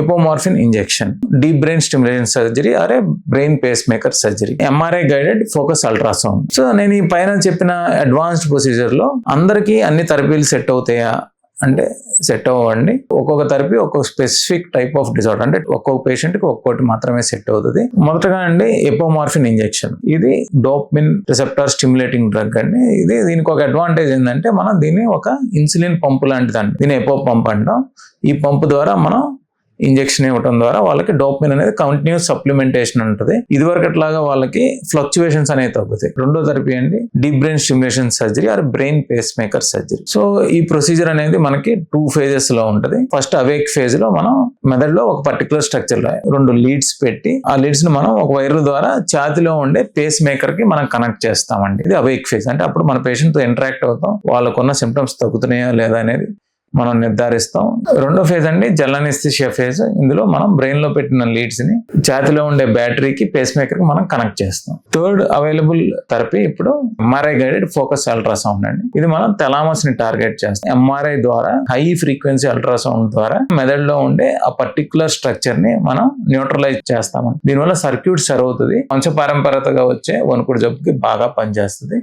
Apomorphine injection deep brain stimulation surgery or brain pacemaker surgery MRI guided focus ultrasound so నేను ఈ పైన చెప్పిన advanced ప్రొసీజర్లో అందరికీ అన్ని థెరపీలు సెట్ అవుతాయా? అంటే సెట్ అవ్వండి. ఒక్కొక్క థెరపీ ఒక్కొక్క స్పెసిఫిక్ టైప్ ఆఫ్ డిజార్డర్ అంటే ఒక్కొక్క పేషెంట్కి ఒక్కొక్కటి మాత్రమే సెట్ అవుతుంది. మొదటగా అండి ఎపోమార్ఫిన్ ఇంజెక్షన్ ఇది డోప్మిన్ రిసెప్టార్ స్టిమ్యులేటింగ్ డ్రగ్ అండి. ఇది దీనికి ఒక అడ్వాంటేజ్ ఏంటంటే మనం దీన్ని ఒక ఇన్సులిన్ పంపు లాంటిదండి. దీని ఎపో పంప్ అంటాం. ఈ పంపు ద్వారా మనం ఇంజెక్షన్ ఇవ్వడం ద్వారా వాళ్ళకి డోపమిన్ అనేది కంటిన్యూస్ సప్లిమెంటేషన్ ఉంటుంది. ఇదివరకట్లాగా వాళ్ళకి ఫ్లక్చువేషన్స్ అనేవి తగ్గుతాయి. రెండో థెరపీ అండి deep brain stimulation surgery or brain pacemaker surgery. So ఈ ప్రొసీజర్ అనేది మనకి టూ ఫేజెస్లో ఉంటుంది. ఫస్ట్ అవేక్ ఫేజ్లో మనం మెదడులో ఒక పర్టికులర్ స్ట్రక్చర్లో రెండు లీడ్స్ పెట్టి ఆ లీడ్స్ని మనం ఒక వైర్ ద్వారా ఛాతిలో ఉండే పేస్ మేకర్కి మనం కనెక్ట్ చేస్తామండి. ఇది అవేక్ ఫేజ్. అంటే అప్పుడు మన పేషెంట్తో ఇంటరాక్ట్ అవుతాం. వాళ్ళకున్న సిమ్టమ్స్ తగ్గుతున్నాయా లేదా అనేది మనం నిర్ధారిస్తాం. రెండో ఫేజ్ అండి జల్లనిస్థిషియా ఫేజ్ ఇందులో మనం బ్రెయిన్లో పెట్టిన లీడ్స్ని ఛాతిలో ఉండే బ్యాటరీకి పేస్ మేకర్కి మనం కనెక్ట్ చేస్తాం. థర్డ్ అవైలబుల్ థెరపీ ఇప్పుడు ఎంఆర్ఐ గైడెడ్ ఫోకస్ అల్ట్రాసౌండ్ అండి. ఇది మనం తెలామస్ని టార్గెట్ చేస్తాం. ఎంఆర్ఐ ద్వారా హై ఫ్రీక్వెన్సీ అల్ట్రాసౌండ్ ద్వారా మెదడులో ఉండే ఆ పర్టికులర్ స్ట్రక్చర్ని మనం న్యూట్రలైజ్ చేస్తాం. దీనివల్ల సర్క్యూట్ సర్వ్ అవుతుంది. వంశపారంపరతగా వచ్చే వణుకుడు జబ్బుకి బాగా పనిచేస్తుంది.